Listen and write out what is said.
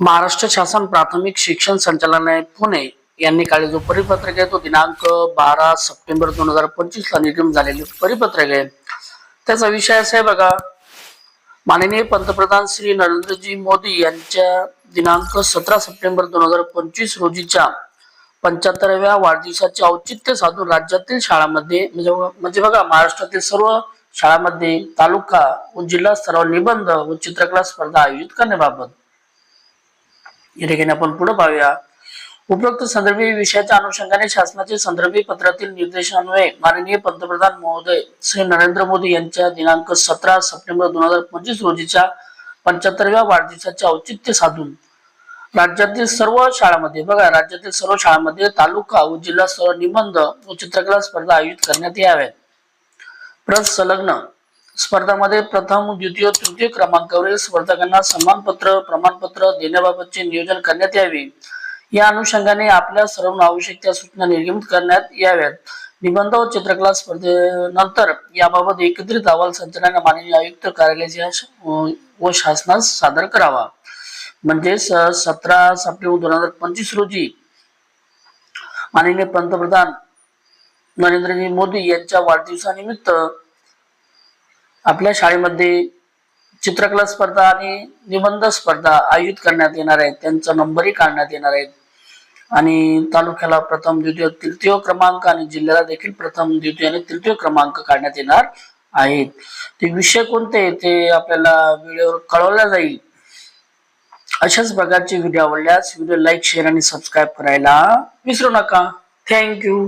महाराष्ट्र शासन प्राथमिक शिक्षण संचालनालय पुणे यांनी काढले जो परिपत्रक आहे तो दिनांक बारा सप्टेंबर दोन हजार पंचवीस ला निर्गम झालेले परिपत्रक आहे. त्याचा विषय असा आहे बघा माननीय पंतप्रधान श्री नरेंद्रजी मोदी यांच्या दिनांक सतरा सप्टेंबर दोन हजार पंचवीस रोजीच्या पंच्याहत्तराव्या वाढदिवसाचे औचित्य साधून राज्यातील शाळांमध्ये म्हणजे बघा म्हणजे महाराष्ट्रातील सर्व शाळांमध्ये तालुका व जिल्हा स्तरावर निबंध व चित्रकला स्पर्धा आयोजित करण्याबाबत या ठिकाणी आपण पुढे पाहूया. उपरोक्त संदर्भी विषयाच्या अनुषंगाने शासनाचे संदर्भी पत्रातील निर्देशान्वये माननीय पंतप्रधान महोदय श्री नरेंद्र मोदी यांच्या दिनांक सतरा सप्टेंबर दोन हजार पंचवीस रोजीच्या पंच्याहत्तरव्या वाढदिवसाचे औचित्य साधून राज्यातील सर्व शाळांमध्ये बघा राज्यातील सर्व शाळांमध्ये तालुका व जिल्हा निबंध व चित्रकला स्पर्धा आयोजित करण्यात याव्यात. प्रस संलग्न स्पर्धामध्ये प्रथम द्वितीय तृतीय क्रमांकावरील स्पर्धकांना सन्मानपत्र प्रमाणपत्र देण्याबाबतचे नियोजन करण्यात यावे. या अनुषंगाने आपल्या सर्व आवश्यक त्या सूचना निर्गमित करण्यात याव्यात. निबंध व चित्रकला स्पर्धेनंतर याबाबत एकत्रित अहवाल संचालना माननीय आयुक्त कार्यालयाच्या व शासनास सादर करावा. म्हणजे सतरा सप्टेंबर दोन हजार पंचवीस रोजी माननीय पंतप्रधान नरेंद्रजी मोदी यांच्या वाढदिवसानिमित्त आपल्या शाळेमध्ये चित्रकला स्पर्धा आणि निबंध स्पर्धा आयोजित करण्यात येणार आहेत. त्यांचा नंबरही काढण्यात येणार आहेत. आणि तालुक्याला प्रथम द्वितीय तृतीय क्रमांक आणि जिल्ह्याला देखील प्रथम द्वितीय आणि तृतीय क्रमांक काढण्यात येणार आहेत. ते विषय कोणते ते आपल्याला व्हिडिओवर कळवला जाईल. अशाच प्रकारचे व्हिडिओ आवडल्यास व्हिडिओ लाईक शेअर आणि सबस्क्राईब करायला विसरू नका. थँक्यू.